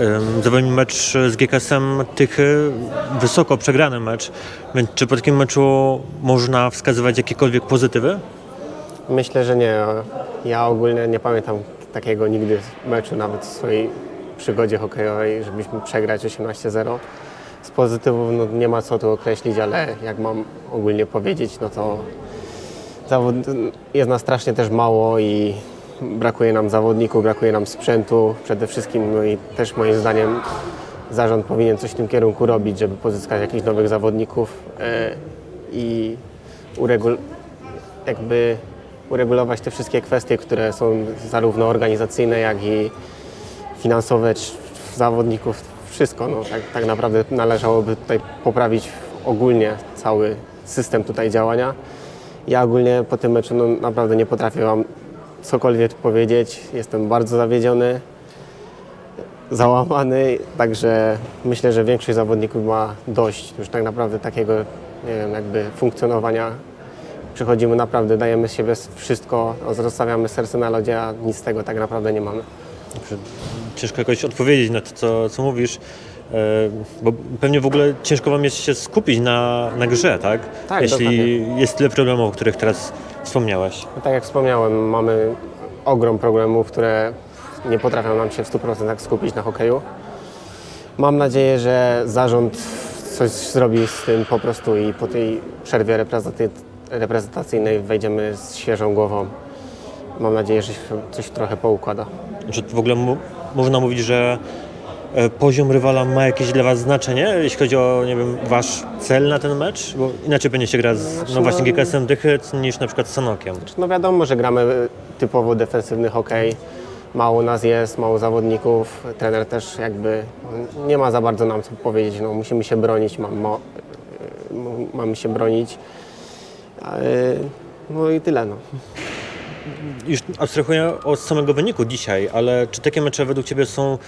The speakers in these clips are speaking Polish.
Ym, Zawodni mecz z GKS-em Tychy, wysoko przegrany mecz, więc czy po takim meczu można wskazywać jakiekolwiek pozytywy? Myślę, że nie. Ja ogólnie nie pamiętam takiego nigdy meczu, nawet w swojej przygodzie hokejowej, żebyśmy przegrać 18-0. Z pozytywów no, nie ma co tu określić, ale jak mam ogólnie powiedzieć, no to jest nas strasznie też mało i brakuje nam zawodników, brakuje nam sprzętu przede wszystkim, no i też moim zdaniem zarząd powinien coś w tym kierunku robić, żeby pozyskać jakichś nowych zawodników e, i uregul jakby uregulować te wszystkie kwestie, które są zarówno organizacyjne, jak i finansowe, zawodników, wszystko. No, tak, tak naprawdę należałoby tutaj poprawić ogólnie cały system tutaj działania. Ja ogólnie po tym meczu no, naprawdę nie potrafię Wam cokolwiek powiedzieć. Jestem bardzo zawiedziony, załamany, także myślę, że większość zawodników ma dość już tak naprawdę takiego, nie wiem, jakby funkcjonowania przychodzimy naprawdę, dajemy z siebie wszystko, zostawiamy serce na lodzie, a nic z tego tak naprawdę nie mamy. Ciężko jakoś odpowiedzieć na to, co, co mówisz, e, bo pewnie w ogóle ciężko wam jest się skupić na, na grze, tak? Tak, Jeśli dokładnie. jest tyle problemów, o których teraz wspomniałeś. No, tak jak wspomniałem, mamy ogrom problemów, które nie potrafią nam się w 100% skupić na hokeju. Mam nadzieję, że zarząd coś zrobi z tym po prostu i po tej przerwie reprezentacyjnej wejdziemy z świeżą głową. Mam nadzieję, że się coś trochę poukłada. Czy w ogóle można mówić, że poziom rywala ma jakieś dla was znaczenie, jeśli chodzi o, nie wiem, wasz cel na ten mecz? Bo inaczej pewnie się gra z, no właśnie no- GKS-em Dychy niż na przykład z Sanokiem. No wiadomo, że gramy typowo defensywny hokej. Mało nas jest, mało zawodników. Trener też jakby nie ma za bardzo nam co powiedzieć. No, musimy się bronić, mamy, mo- mamy się bronić. Ale- No i tyle. No. Już abstrahuję od samego wyniku dzisiaj, ale czy takie mecze według Ciebie są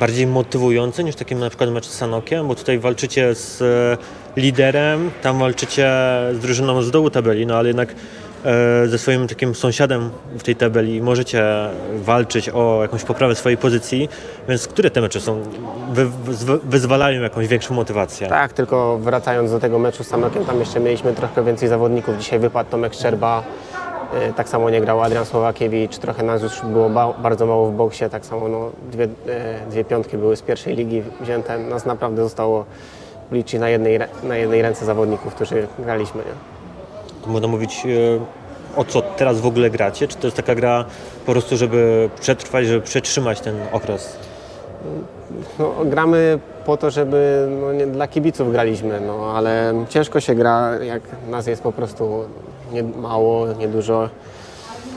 bardziej motywujące niż taki na przykład mecz z Sanokiem? Bo tutaj walczycie z e, liderem, tam walczycie z drużyną z dołu tabeli, no ale jednak e, ze swoim takim sąsiadem w tej tabeli możecie walczyć o jakąś poprawę swojej pozycji, więc które te mecze są, wy, wy, wyzwalają jakąś większą motywację? Tak, tylko wracając do tego meczu z Sanokiem, tam jeszcze mieliśmy trochę więcej zawodników. Dzisiaj wypadł Tomek Szczerba, tak samo nie grał Adrian Słowakiewicz, trochę nas już było ba- bardzo mało w boksie, tak samo no, dwie, y, dwie piątki były z pierwszej ligi wzięte. Nas naprawdę zostało liczyć na jednej, na jednej ręce zawodników, którzy graliśmy. Nie? Można mówić e, o co teraz w ogóle gracie? Czy to jest taka gra po prostu, żeby przetrwać, żeby przetrzymać ten okres? No, gramy po to, żeby no, nie, dla kibiców graliśmy, no, ale ciężko się gra, jak nas jest po prostu nie, mało, niedużo.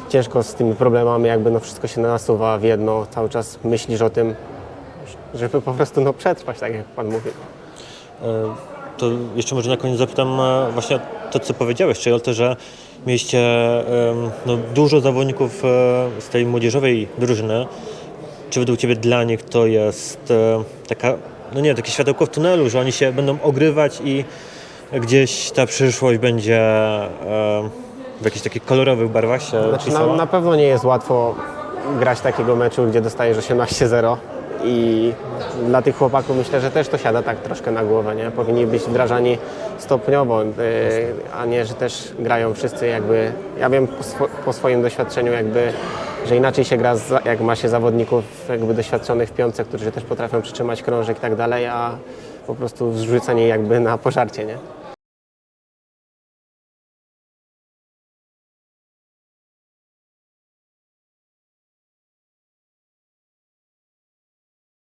Ciężko z tymi problemami, jakby no, wszystko się nasuwa w jedno, cały czas myślisz o tym, żeby po prostu no, przetrwać, tak jak Pan mówi. E, To jeszcze może na koniec zapytam e, właśnie to, co powiedziałeś, czyli o to, że mieliście no, dużo zawodników e, z tej młodzieżowej drużyny. Czy według Ciebie dla nich to jest e, taka, no nie, takie światełko w tunelu, że oni się będą ogrywać i gdzieś ta przyszłość będzie e, w jakichś takich kolorowych barwach się Znaczy, na, na pewno nie jest łatwo grać takiego meczu, gdzie dostajesz 18-0 i dla tych chłopaków myślę, że też to siada tak troszkę na głowę, nie? Powinni być wdrażani stopniowo, yy, a nie, że też grają wszyscy jakby, ja wiem po, po swoim doświadczeniu jakby, że inaczej się gra, jak ma się zawodników jakby doświadczonych w piątce, którzy też potrafią przytrzymać krążek i tak dalej, a po prostu zrzucenie jakby na pożarcie, nie?